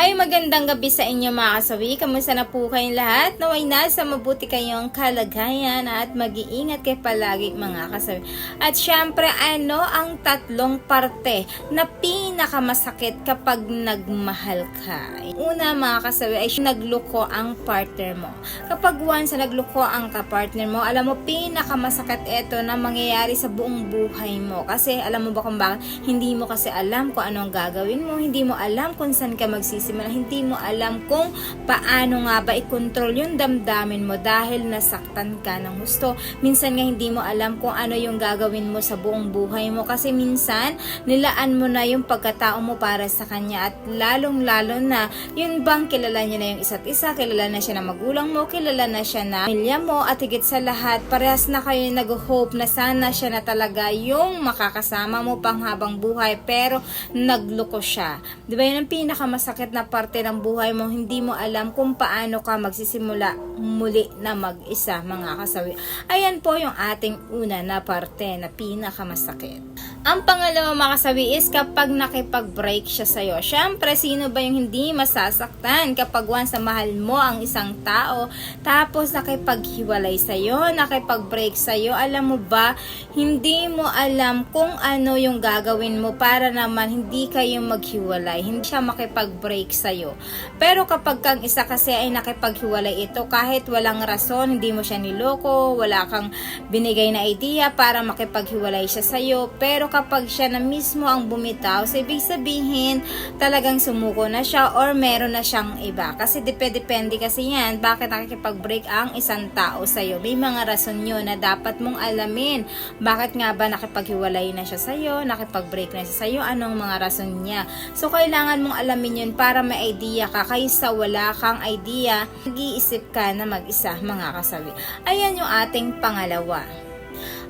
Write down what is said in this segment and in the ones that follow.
Hi, magandang gabi sa inyo mga kasawi. Kamusta na po kayong lahat? Naway nasa mabuti kayong kalagayan at mag-iingat kayo palagi mga kasawi. At syempre, ano ang tatlong parte na pinakamasakit kapag nagmahal ka? Una mga kasawi ay nagluko ang partner mo. Kapag once na nagluko ang kapartner mo, alam mo pinakamasakit ito na mangyayari sa buong buhay mo. Kasi alam mo ba kung bakit? Hindi mo kasi alam kung anong gagawin mo, hindi mo alam kung saan ka magsisimula, hindi mo alam kung paano nga ba i-control yung damdamin mo dahil nasaktan ka ng gusto. Minsan nga hindi mo alam kung ano yung gagawin mo sa buong buhay mo kasi minsan nilaan mo na yung pagkatao mo para sa kanya at lalong lalo na yun bang kilala niya na yung isa't isa, kilala na siya na magulang mo, kilala na siya na pamilya mo at higit sa lahat, parehas na kayo nag-hope na sana siya na talaga yung makakasama mo pang habang buhay pero nagloko siya. Di ba yun ang pinakamasakit na parte ng buhay mo, hindi mo alam kung paano ka magsisimula muli na mag-isa mga kasawi. Ayan po yung ating una na parte na pinakamasakit. Ang pangalawa mga kasawi is kapag nakipag-break siya sa'yo. Siyempre, sino ba yung hindi masasaktan kapag once na mahal mo ang isang tao, tapos nakipaghiwalay sa'yo, nakipag-break sa'yo, alam mo ba, hindi mo alam kung ano yung gagawin mo para naman hindi kayo maghiwalay, hindi siya makipag-break sa'yo. Pero kapag kang isa kasi ay nakipaghiwalay ito, kahit walang rason, hindi mo siya niloko, wala kang binigay na idea para makipaghiwalay siya sa'yo, pero kapag siya na mismo ang bumitaw, so ibig sabihin, talagang sumuko na siya or meron na siyang iba. Kasi depende kasi yan, bakit nakikipag-break ang isang tao sa'yo. May mga rason yun na dapat mong alamin. Bakit nga ba nakipaghiwalay na siya sa'yo, nakipag-break na siya sa'yo, anong mga rason niya. So, kailangan mong alamin yun para may idea ka, kaysa wala kang idea, nag-iisip ka na mag-isa, mga kasawi. Ayan yung ating pangalawa.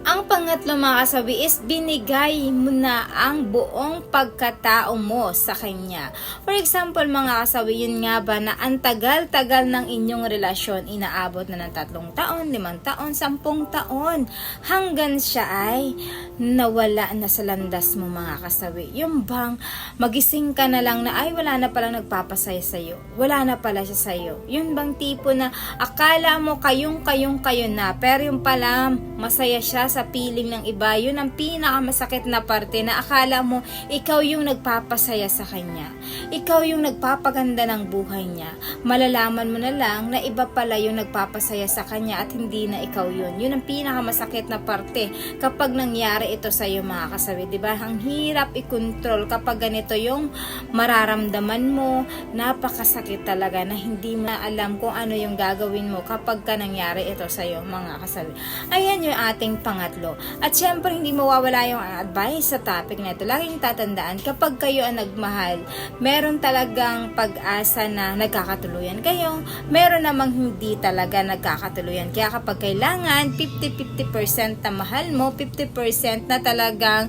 Ang pangatlo mga kasabi is binigay mo na ang buong pagkatao mo sa kanya. For example mga kasabi, yun nga ba na ang tagal-tagal ng inyong relasyon, inaabot na ng tatlong taon, limang taon, sampung taon, hanggang siya ay nawala na sa landas mo mga kasabi. Yung bang magising ka na lang na ay wala na palang nagpapasaya sa'yo, wala na pala siya sa'yo. Yun bang tipo na akala mo kayong-kayong kayo na, pero yung pala masaya siya sa piling ng iba, yun ang pinakamasakit na parte na akala mo ikaw yung nagpapasaya sa kanya. Ikaw yung nagpapaganda ng buhay niya. Malalaman mo na lang na iba pala yung nagpapasaya sa kanya at hindi na ikaw yun. Yun ang pinakamasakit na parte kapag nangyari ito sa iyo mga kasawi. 'di ba Ang hirap i-control kapag ganito yung mararamdaman mo. Napakasakit talaga na hindi mo alam kung ano yung gagawin mo kapag ka nangyari ito sa iyo mga kasawi. Ayan yung ating pangatlo. At syempre, hindi mawawala yung advice sa topic na ito. Laging tatandaan, kapag kayo ang nagmahal, meron talagang pag-asa na nagkakatuluyan kayo. Meron namang hindi talaga nagkakatuluyan. Kaya kapag kailangan, 50-50% na mahal mo, 50% na talagang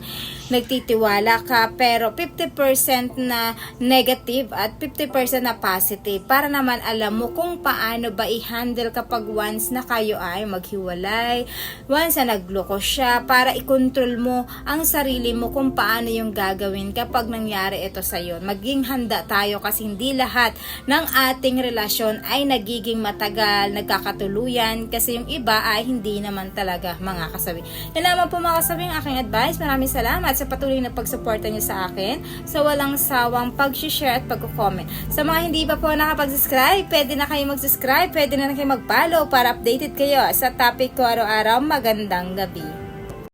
nagtitiwala ka, pero 50% na negative at 50% na positive para naman alam mo kung paano ba i-handle kapag once na kayo ay maghiwalay, once na nagloko siya, para i-control mo ang sarili mo kung paano yung gagawin kapag nangyari ito sa iyo. Maging handa tayo kasi hindi lahat ng ating relasyon ay nagiging matagal, nagkakatuluyan kasi yung iba ay hindi naman talaga mga kasabi. Yan lamang po mga kasabi ang aking advice. Maraming salamat sa patuloy na pagsuporta niyo sa akin, sa walang sawang pag-share at pag-comment. Sa mga hindi pa po nakapag-subscribe, pwede na kayo mag-subscribe, pwede na, na kayo mag-follow para updated kayo sa topic ko araw-araw. Magandang gabi.